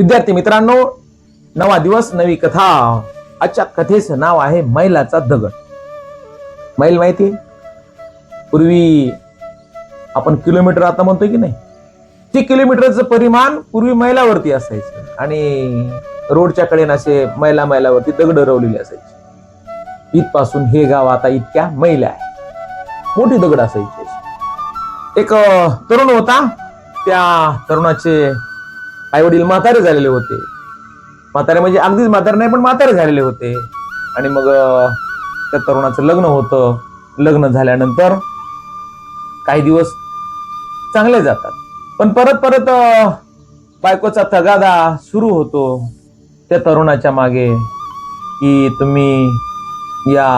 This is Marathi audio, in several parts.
विद्यार्थी मित्रांनो नवा दिवस नवी कथा. आजच्या कथेचं नाव आहे मैलाचा दगड. मैल माहिती? पूर्वी आपण किलोमीटर आता म्हणतो की नाही? ते किलोमीटरचं परिमाण पूर्वी मैलावरती असायचं. आणि रोडच्या कडेन असे मैला मैलावरती दगड रवलेले असायचे. इथपासून हे गाव आता इतक्या मैल आहे. मोठी दगड असायची. एक तरुण होता. त्या तरुणाचे आई वडील म्हातारे झालेले होते. म्हातारे म्हणजे अगदीच म्हातारे नाही पण म्हातारे झालेले होते. आणि मग त्या तरुणाचं लग्न होतं. लग्न झाल्यानंतर काही दिवस चांगले जातात. पण परत परत बायकोचा तगादा सुरू होतो. त्या तरुणाच्या मागे की तुम्ही या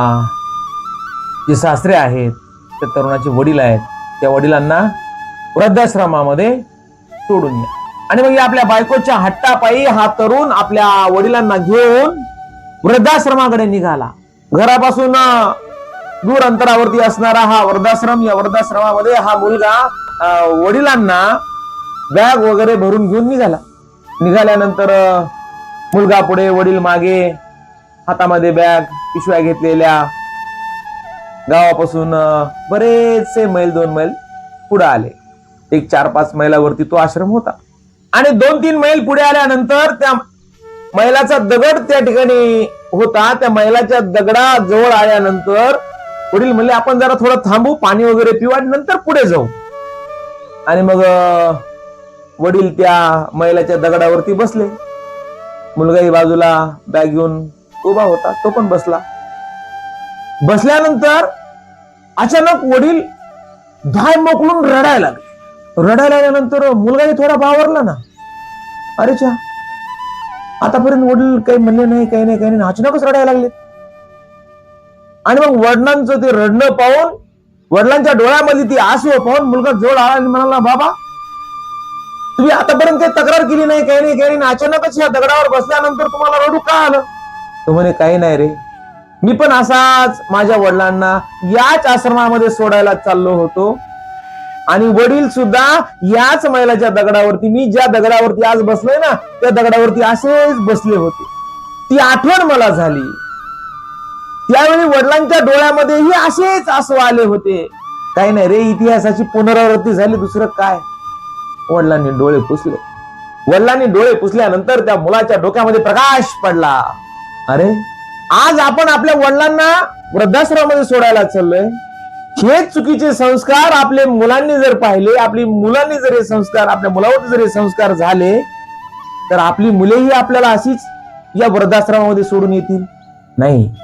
जे सासरे आहेत त्या तरुणाचे वडील आहेत त्या वडिलांना वृद्धाश्रमामध्ये सोडून या आणि मग या आपल्या बायकोच्या हट्टापायी हा तरुण आपल्या वडिलांना घेऊन वृद्धाश्रमाकडे निघाला. घरापासून दूर अंतरावरती असणारा हा वृद्धाश्रम या वृद्धाश्रमामध्ये हा मुलगा वडिलांना बॅग वगैरे भरून घेऊन निघाला. निघाल्यानंतर मुलगा पुढे वडील मागे हातामध्ये बॅग पिशव्या घेतलेल्या. गावापासून बरेचसे मैल दोन मैल पुढे आले. एक चार पाच मैलावरती तो आश्रम होता. आणि दोन तीन मैल पुढे आल्यानंतर त्या मैलाचा दगड त्या ठिकाणी होता. त्या मैलाच्या दगडा जवळ आल्यानंतर वडील म्हणले आपण जरा थोडं थांबू पाणी वगैरे पिऊ आणि नंतर पुढे जाऊ. आणि मग वडील त्या मैलाच्या दगडावरती बसले. मुलगाही बाजूला बॅग घेऊन उभा होता तो पण बसला. बसल्यानंतर अचानक वडील धाय मोकलून रडायला लागले. रडायला लागल्यानंतर मुलगाही थोडा बावरला ना. अरे चा आतापर्यंत वडील काही म्हणले नाही काही नाही काही नाही. अचानकच रडायला लागले. आणि मग वडिलांचं ते रडणं पाहून वडिलांच्या डोळ्यामध्ये ती आसू पाहून मुलगा जवळ आला आणि म्हणाला बाबा तुम्ही आतापर्यंत काही तक्रार केली नाही काही नाही काही नाही. अचानकच या दगडावर बसल्यानंतर तुम्हाला रडू का आलं? तो म्हणे काही नाही रे. मी पण असाच माझ्या वडिलांना याच आश्रमामध्ये सोडायला चाललो होतो. आणि वडील सुद्धा याच मैलाच्या दगडावरती मी ज्या दगडावरती आज बसलोय ना त्या दगडावरती असेच बसले होते. ती आठवण मला झाली. त्यावेळी वडिलांच्या डोळ्यामध्येही असेच आसू आले होते. काही नाही रे इतिहासाची पुनरावृत्ती झाली दुसरं काय? वडिलांनी डोळे पुसले. वडिलांनी डोळे पुसल्यानंतर त्या मुलाच्या डोक्यामध्ये प्रकाश पडला. अरे आज आपण आपल्या वडिलांना वृद्धाश्रमामध्ये सोडायला चाललोय? हे चुकीचे संस्कार आपले मुलांनी जर पाहिले आपली मुलांनी जर हे संस्कार आपल्या मुलावर जर हे संस्कार झाले तर आपली मुलेही आपल्याला अशीच या वृद्धाश्रमामध्ये सोडून येतील? नाही.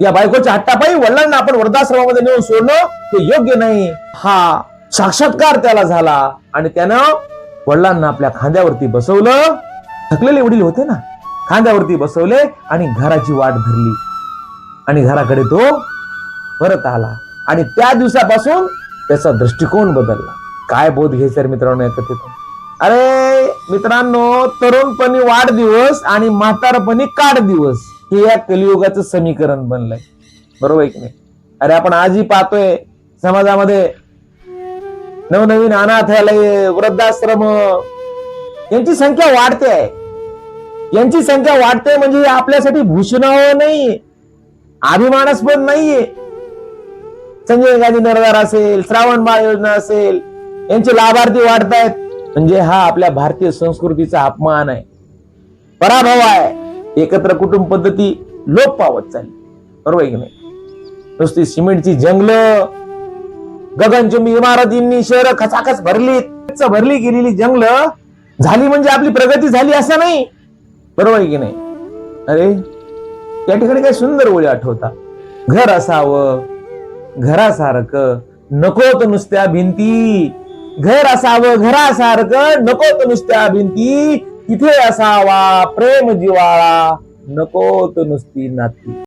या बायकोच्या हट्टापायी वडिलांना आपण वृद्धाश्रमामध्ये नेऊन सोडणं हे योग्य नाही. हा साक्षात्कार त्याला झाला आणि त्यानं वडिलांना आपल्या खांद्यावरती बसवलं. थकलेले वडील होते ना खांद्यावरती बसवले आणि घराची वाट धरली. आणि घराकडे तो परत आला. आणि त्या दिवसापासून त्याचा दृष्टिकोन बदलला. काय बोध घ्यायचा मित्रांनो एकत्रित अरे मित्रांनो तरुणपणी वाढदिवस आणि म्हातारपणी काढ दिवस हे या कलियुगाचं समीकरण बनलंय. बरोबर की नाही? अरे आपण आजही पाहतोय समाजामध्ये नवनवीन अनाथालय वृद्धाश्रम यांची संख्या वाढते आहे. यांची संख्या वाढते म्हणजे आपल्यासाठी भूषणावं नाही अभिमानास्पद नाहीये. संजय गांधी निर्धार असेल श्रावण बाळ योजना असेल यांचे लाभार्थी वाढतायत म्हणजे हा आपल्या भारतीय संस्कृतीचा अपमान आहे. पराभव आहे. एकत्र कुटुंब पद्धती लोप पावत चालली. बरोबर आहे की नाही? नुसती सिमेंटची जंगलं गगनचुंबी इमारतींनी शहरं खचाखच भरली भरली गेलेली जंगलं झाली म्हणजे आपली प्रगती झाली असं नाही. बरोबर आहे की नाही? अरे या ठिकाणी काय सुंदर ओळी आठवता घर असावं घरासारखं. नकोत नुसत्या भिंती. घर असावं घरासारखं. नकोत नुसत्या भिंती. तिथे असावा प्रेम जिवाळा नकोत नुसती नाती.